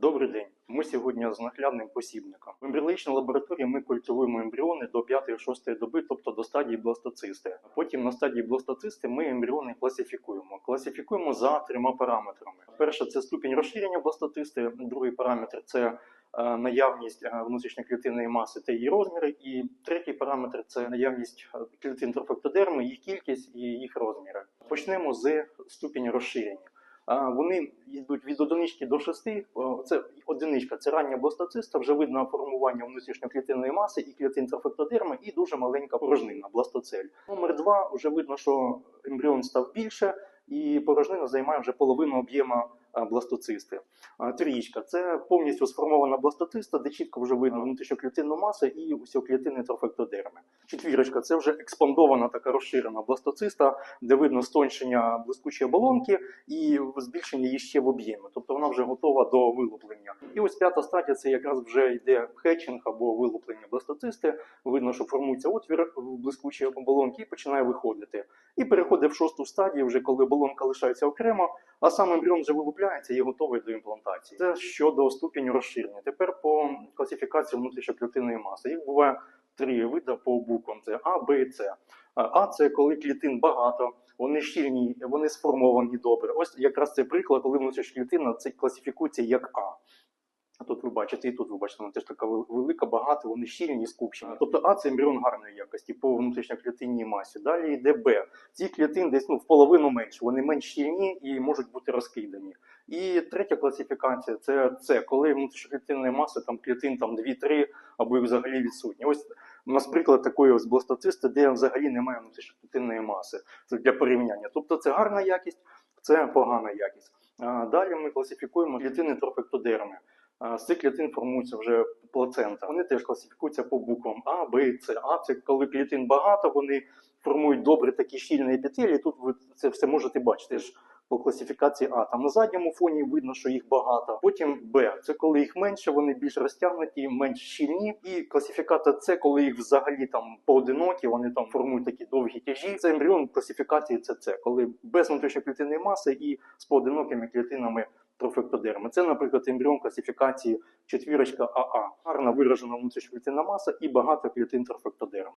Добрий день. Ми сьогодні з наглядним посібником. В ембріологічній лабораторії ми культивуємо ембріони до 5-6 доби, тобто до стадії бластоцисти. Потім на стадії бластоцисти ми ембріони класифікуємо. Класифікуємо за трьома параметрами. Перше це ступінь розширення бластоцисти, другий параметр це е, наявність е, внутрішньоклітинної маси та її розміри. І третій параметр це наявність е, клітин трофектодерми, їх кількість і їх розміри. Почнемо з ступінь розширення. Вони йдуть від одинички до шести. Це одиничка, це рання бластоциста, вже видно формування внутрішньоклітинної маси і клітин трофектодерми, і дуже маленька порожнина, бластоцель. Номер два вже видно, що ембріон став більше, і порожнина займає вже половину об'єму а, бластоцисти. Трієчка це повністю сформована бластоциста, де чітко вже видно внутрішньоклітинну масу і усіоклітини трофектодерми. Четвірочка це вже експандована така розширена бластоциста, де видно стончення блискучої оболонки і збільшення її ще в об'ємі. Тобто вона вже готова до вилуплення. І ось п'ята стадія це якраз вже йде хетчинг або вилуплення бластоцисти. Видно, що формується отвір в блискучій оболонці і починає виходити. І переходить в шосту стадію, вже коли оболонка лишається окремо, а сам ембріон вже вилупляється і готовий до імплантації. Це щодо ступеню розширення. Тепер по класифікації внутрішньоклітинної маси. Їх буває три види по буквам: це А, Б і С. А це коли клітин багато, вони щільні, вони сформовані добре. Ось якраз це приклад, коли внутрішня клітина це класифікується як А. А Тут ви бачите, і тут ви бачите, вона теж така велика, багато, вони щільні, скупчені. Тобто А це ембріон гарної якості по внутрішньоклітинній масі. Далі йде Б. Ці клітин десь ну, в половину менше, вони менш щільні і можуть бути розкидані. І третя класифікація це С, коли внутрішньоклітинної маси там клітин там 2-3 або взагалі відсутні. Ось у нас приклад такої ось бластоцисти, де взагалі немає внутрішньоклітинної маси. Це для порівняння. Тобто це гарна якість, це погана якість. А Далі ми класифікуємо клітини трофектодерми. Цих клітин формується вже плацента. Вони теж класифікуються по буквам А, Б С. А це коли клітин багато, вони формують добре такі щільні епітелії. Тут ви це все можете бачити ж по класифікації А. Там на задньому фоні видно, що їх багато. Потім Б. Це коли їх менше, вони більш розтягнуті, менш щільні. І класифікація С, коли їх взагалі там поодинокі, вони там формують такі довгі тяжі. Це ембріон класифікації ЦЦ, коли без внутрішньоклітинної маси і з поодинокими клітинами трофектодерми. Це, наприклад, ембріон класифікації четвірочка АА. Гарно виражена внутрішньоклітинна маса і багато клітин трофектодерм.